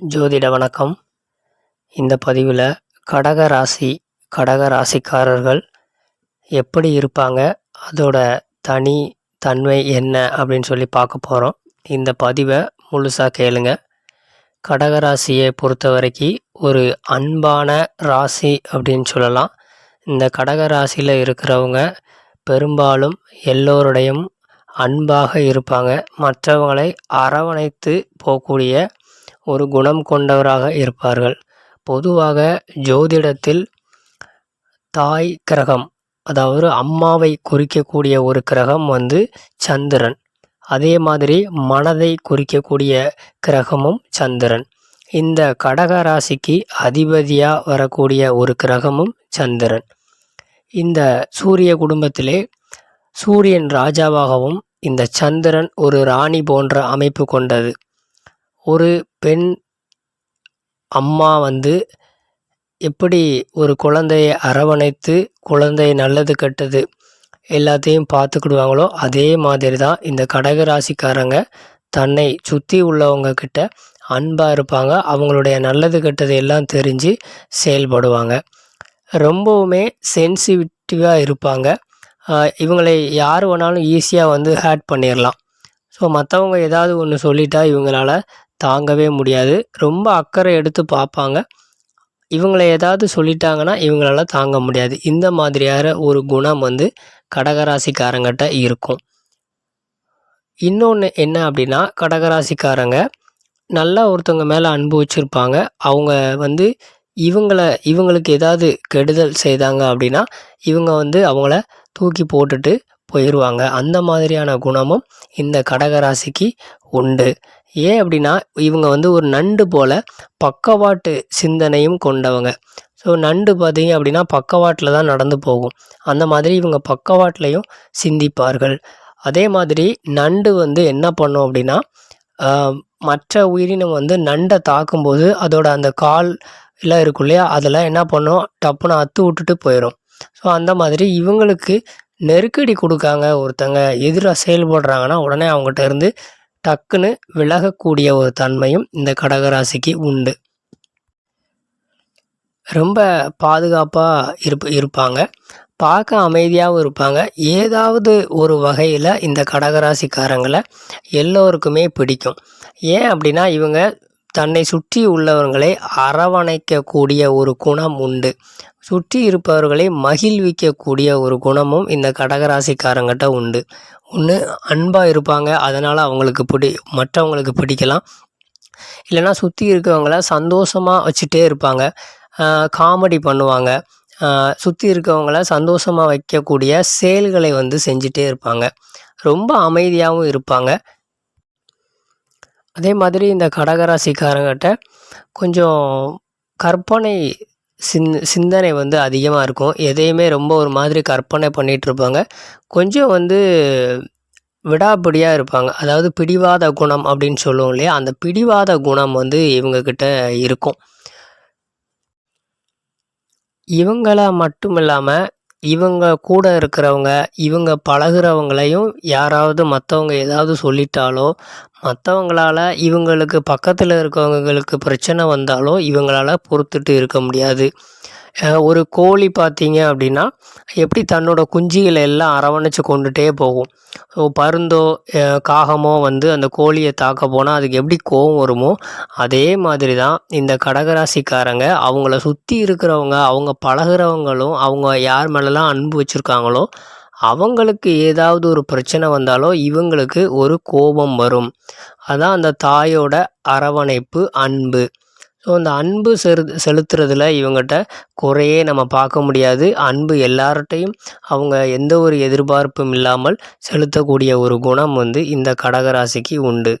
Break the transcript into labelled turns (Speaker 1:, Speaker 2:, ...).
Speaker 1: ஜோதிட வணக்கம். இந்த பதிவில் கடக ராசி கடக ராசிக்காரர்கள் எப்படி இருப்பாங்க அதோட தனி தன்மை என்ன அப்படின்னு சொல்லி பார்க்க போகிறோம் இந்த பதிவை முழுசாக கேளுங்க. கடக ராசியை பொறுத்த வரைக்கும் ஒரு அன்பான ராசி அப்படின்னு சொல்லலாம். இந்த கடக ராசியில் இருக்கிறவங்க பெரும்பாலும் எல்லோருடையும் அன்பாக இருப்பாங்க. மற்றவங்களை அரவணைத்து போகக்கூடிய ஒரு குணம் கொண்டவராக இருப்பார்கள். பொதுவாக ஜோதிடத்தில் தாய் கிரகம் அதாவது அம்மாவை குறிக்கக்கூடிய ஒரு கிரகம் வந்து சந்திரன். அதே மாதிரி மனதை குறிக்கக்கூடிய கிரகமும் சந்திரன். இந்த கடக ராசிக்கு அதிபதியாக வரக்கூடிய ஒரு கிரகமும் சந்திரன். இந்த சூரிய குடும்பத்திலே சூரியன் ராஜாவாகவும் இந்த சந்திரன் ஒரு ராணி போன்ற அமைப்பு கொண்டது. ஒரு பெண் அம்மா வந்து எப்படி ஒரு குழந்தையை அரவணைத்து குழந்தை நல்லது கெட்டது எல்லாத்தையும் பார்த்துக்கிடுவாங்களோ அதே மாதிரி தான் இந்த கடக ராசிக்காரங்க தன்னை சுற்றி உள்ளவங்க கிட்ட அன்பாக இருப்பாங்க. அவங்களுடைய நல்லது கெட்டது எல்லாம் தெரிஞ்சு செயல்படுவாங்க. ரொம்பவுமே சென்சிட்டிவாக இருப்பாங்க. இவங்களை யார் வேணாலும் ஈஸியாக வந்து ஹேட் பண்ணிடலாம் ஸோ மற்றவங்க ஏதாவது ஒன்று சொல்லிட்டா இவங்களால தாங்கவே முடியாது. ரொம்ப அக்கறை எடுத்து பார்ப்பாங்க. இவங்கள ஏதாவது சொல்லிட்டாங்கன்னா இவங்களால தாங்க முடியாது. இந்த மாதிரியான ஒரு குணம் வந்து கடகராசிக்காரங்கிட்ட இருக்கும். இன்னொன்று என்ன அப்படின்னா கடகராசிக்காரங்க நல்லா ஒருத்தவங்க மேலே அன்பு வச்சுருப்பாங்க. அவங்க வந்து இவங்கள இவங்களுக்கு ஏதாவது கெடுதல் செய்தாங்க அப்படின்னா இவங்க வந்து அவங்கள தூக்கி போட்டுட்டு போயிடுவாங்க அந்த மாதிரியான குணமும் இந்த கடகராசிக்கு உண்டு. ஏன் அப்படின்னா இவங்க வந்து ஒரு நண்டு போல் பக்கவாட்டு சிந்தனையும் கொண்டவங்க. ஸோ நண்டு பார்த்தீங்க அப்படின்னா பக்கவாட்டில் தான் நடந்து போகும். அந்த மாதிரி இவங்க பக்கவாட்டிலையும் சிந்திப்பார்கள். அதே மாதிரி நண்டு வந்து என்ன பண்ணும் அப்படின்னா மற்ற உயிரினம் வந்து நண்டை தாக்கும்போது அதோட அந்த கால் எல்லாம் இருக்கும் இல்லையா அதெல்லாம் என்ன பண்ணும்? டப்புன்னு அத்து விட்டுட்டு போயிடும் ஸோ அந்த மாதிரி இவங்களுக்கு நெருக்கடி கொடுக்காங்க ஒருத்தங்க. எதிராக செயல்படுறாங்கன்னா உடனே அவங்ககிட்ட இருந்து டக்குன்னு விலகக்கூடிய ஒரு தன்மையும் இந்த கடகராசிக்கு உண்டு. ரொம்ப பாதுகாப்பாக இருப்ப இருப்பாங்க. பார்க்க அமைதியாகவும் இருப்பாங்க. ஏதாவது ஒரு வகையில் இந்த கடகராசிக்காரங்களை எல்லோருக்குமே பிடிக்கும். ஏன் அப்படின்னா இவங்க தன்னை சுற்றி உள்ளவர்களை அரவணைக்கக்கூடிய ஒரு குணம் உண்டு. சுற்றி இருப்பவர்களை மகிழ்விக்கக்கூடிய ஒரு குணமும் இந்த கடகராசிக்காரங்கிட்ட உண்டு. ஒன்று அன்பாக இருப்பாங்க. அதனால் அவங்களுக்கு பிடி மற்றவங்களுக்கு பிடிக்கலாம். இல்லைன்னா சுற்றி இருக்கவங்கள சந்தோஷமாக வச்சுட்டே இருப்பாங்க. காமெடி பண்ணுவாங்க. சுற்றி இருக்கவங்கள சந்தோஷமாக வைக்கக்கூடிய செயல்களை வந்து செஞ்சிட்டே இருப்பாங்க. ரொம்ப அமைதியாகவும் இருப்பாங்க. அதே மாதிரி இந்த கடகராசிக்காரங்கிட்ட கொஞ்சம் கற்பனை சிந் சிந்தனை வந்து அதிகமாக இருக்கும். எதையுமே ரொம்ப ஒரு மாதிரி கற்பனை பண்ணிகிட்டு இருப்பாங்க கொஞ்சம் வந்து விடாப்பிடியாக இருப்பாங்க. அதாவது பிடிவாத குணம் அப்படின்னு சொல்லுவோம் இல்லையா? அந்த பிடிவாத குணம் வந்து இவங்கக்கிட்ட இருக்கும். இவங்கள மட்டும் இல்லாமல் இவங்க கூட இருக்கிறவங்க இவங்க பழகுறவங்களையும் யாராவது மற்றவங்க ஏதாவது சொல்லிட்டாலோ மற்றவங்களால இவங்களுக்கு பக்கத்தில் இருக்கவங்களுக்கு பிரச்சனை வந்தாலோ இவங்களால பொறுத்துட்டு இருக்க முடியாது. ஒரு கோழி பார்த்தீங்க அப்படின்னா எப்படி தன்னோட குஞ்சிகளை எல்லாம் அரவணைச்சு கொண்டுட்டே போகும். பருந்தோ காகமோ வந்து அந்த கோழியை தாக்க போனால் அதுக்கு எப்படி கோவம் வருமோ அதே மாதிரி தான் இந்த கடகராசிக்காரங்க அவங்கள சுற்றி இருக்கிறவங்க அவங்க பழகுறவங்களும் அவங்க யார் மேலெல்லாம் அன்பு வச்சுருக்காங்களோ அவங்களுக்கு ஏதாவது ஒரு பிரச்சனை வந்தாலோ இவங்களுக்கு ஒரு கோபம் வரும். அதான் அந்த தாயோட அரவணைப்பு அன்பு. ஸோ அந்த அன்பு செரு செலுத்துறதுல இவங்ககிட்ட குறையே நம்ம பார்க்க முடியாது. அன்பு எல்லார்ட்டையும் அவங்க எந்த ஒரு எதிர்பார்ப்பும் இல்லாமல் செலுத்தக்கூடிய ஒரு குணம் வந்து இந்த கடகராசிக்கு உண்டு.